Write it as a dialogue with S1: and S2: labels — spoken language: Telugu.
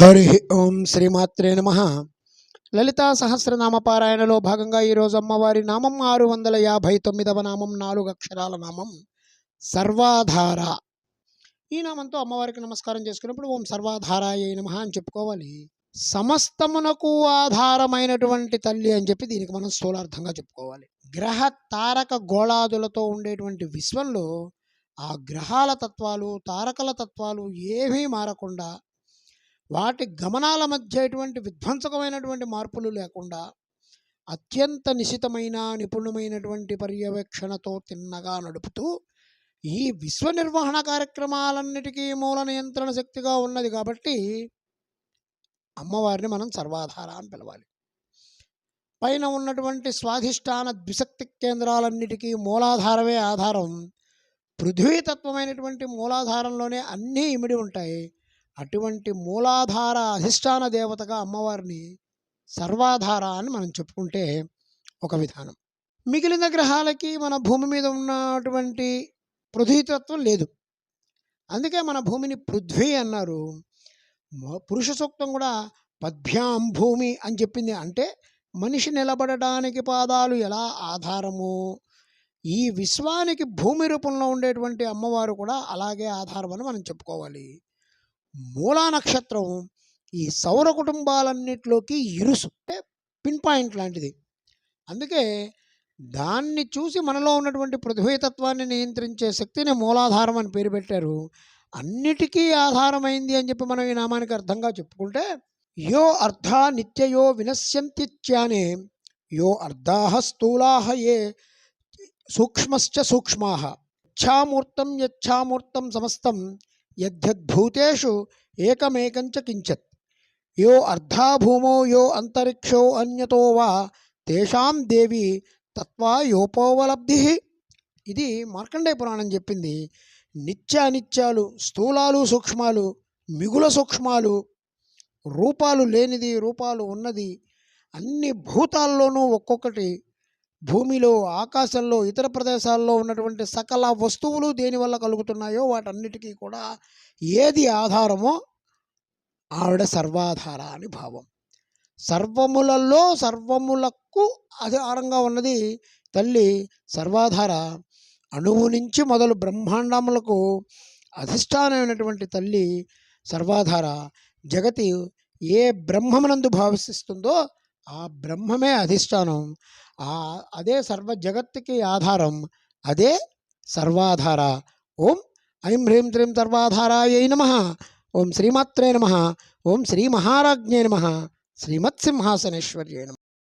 S1: హరి ఓం శ్రీమాత్రే నమ. లలితా సహస్రనామ పారాయణలో భాగంగా ఈరోజు అమ్మవారి నామం ఆరు వందల యాభై తొమ్మిదవ నామం నాలుగు అక్షరాల నామం సర్వాధార. ఈ నామంతో అమ్మవారికి నమస్కారం చేసుకున్నప్పుడు ఓం సర్వాధారాయ నమ అని చెప్పుకోవాలి. సమస్తమునకు ఆధారమైనటువంటి తల్లి అని చెప్పి దీనికి మనం స్థూలార్థంగా చెప్పుకోవాలి. గ్రహ తారక గోళాదులతో ఉండేటువంటి విశ్వంలో ఆ గ్రహాల తత్వాలు తారకల తత్వాలు ఏమీ మారకుండా వాటి గమనాల మధ్య ఎటువంటి విధ్వంసకమైనటువంటి మార్పులు లేకుండా అత్యంత నిశితమైన నిపుణమైనటువంటి పర్యవేక్షణతో తిన్నగా నడుపుతూ ఈ విశ్వ నిర్వహణ కార్యక్రమాలన్నిటికీ మూల నియంత్రణ శక్తిగా ఉన్నది కాబట్టి అమ్మవారిని మనం సర్వాధార అని పిలవాలి. పైన ఉన్నటువంటి స్వాధిష్టాన ద్విశక్తి కేంద్రాలన్నిటికీ మూలాధారమే ఆధారం. పృథ్వీతత్వమైనటువంటి మూలాధారంలోనే అన్నీ ఇమిడి ఉంటాయి. అటువంటి మూలాధార అధిష్టాన దేవతగా అమ్మవారిని సర్వాధార అని మనం చెప్పుకుంటే ఒక విధానం. మిగిలిన గ్రహాలకి మన భూమి మీద ఉన్నటువంటి పృథ్వీతత్వం లేదు. అందుకే మన భూమిని పృథ్వీ అన్నారు. పురుష సూక్తం కూడా పద్భ్యాం భూమి అని చెప్పింది. అంటే మనిషి నిలబడడానికి పాదాలు ఎలా ఆధారము ఈ విశ్వానికి భూమి రూపంలో ఉండేటువంటి అమ్మవారు కూడా అలాగే ఆధారం అని మనం చెప్పుకోవాలి. మూలా నక్షత్రం ఈ సౌర కుటుంబాలన్నిటిలోకి ఇరుసు. అంటే పిన్ పాయింట్ లాంటిది. అందుకే దాన్ని చూసి మనలో ఉన్నటువంటి పృథ్వీతత్వాన్ని నియంత్రించే శక్తిని మూలాధారం అని పేరు పెట్టారు. అన్నిటికీ ఆధారమైంది అని చెప్పి మనం ఈ నామానికి అర్థంగా చెప్పుకుంటే యో అర్ధ నిత్యయో వినశ్యంతిత్యానే యో అర్ధాహ స్థూలాహ ఏ సూక్ష్మశ్చ సూక్ష్మాహ ఇచ్ఛామూర్తం యచ్ఛామూర్తం సమస్తం యద్యద్భూతేషు ఏకమేకంచ కించత్. యో అర్ధాభూమో యో అంతరిక్షో అన్యతో వా తేషాం దేవి తత్వా యోపోవలబ్ధి. ఇది మార్కండే పురాణం చెప్పింది. నిత్య అనిత్యాలు స్థూలాలు సూక్ష్మాలు మిగుల సూక్ష్మాలు రూపాలు లేనిది రూపాలు ఉన్నది అన్ని భూతాల్లోనూ ఒక్కొక్కటి భూమిలో ఆకాశంలో ఇతర ప్రదేశాల్లో ఉన్నటువంటి సకల వస్తువులు దేనివల్ల కలుగుతున్నాయో వాటన్నిటికీ కూడా ఏది ఆధారమో ఆవిడ సర్వాధార అని భావం. సర్వములలో సర్వములకు ఆధారంగా ఉన్నది తల్లి సర్వాధార. అణువు నుంచి మొదలు బ్రహ్మాండములకు అధిష్టానమైనటువంటి తల్లి సర్వాధార. జగతి ఏ బ్రహ్మమునందు భావిస్తుందో ఆ బ్రహ్మమే అధిష్టానం. ఆ అదే సర్వ జగత్తుకి ఆధారం. అదే సర్వాధార. ఓం ఐం హ్రీం త్రీం సర్వాధారాయై నమ. ఓం శ్రీమాత్రే నమ. ఓం శ్రీ మహారాజ్ఞే నమ. శ్రీమత్సింహాసనేశ్వర్యే నమ.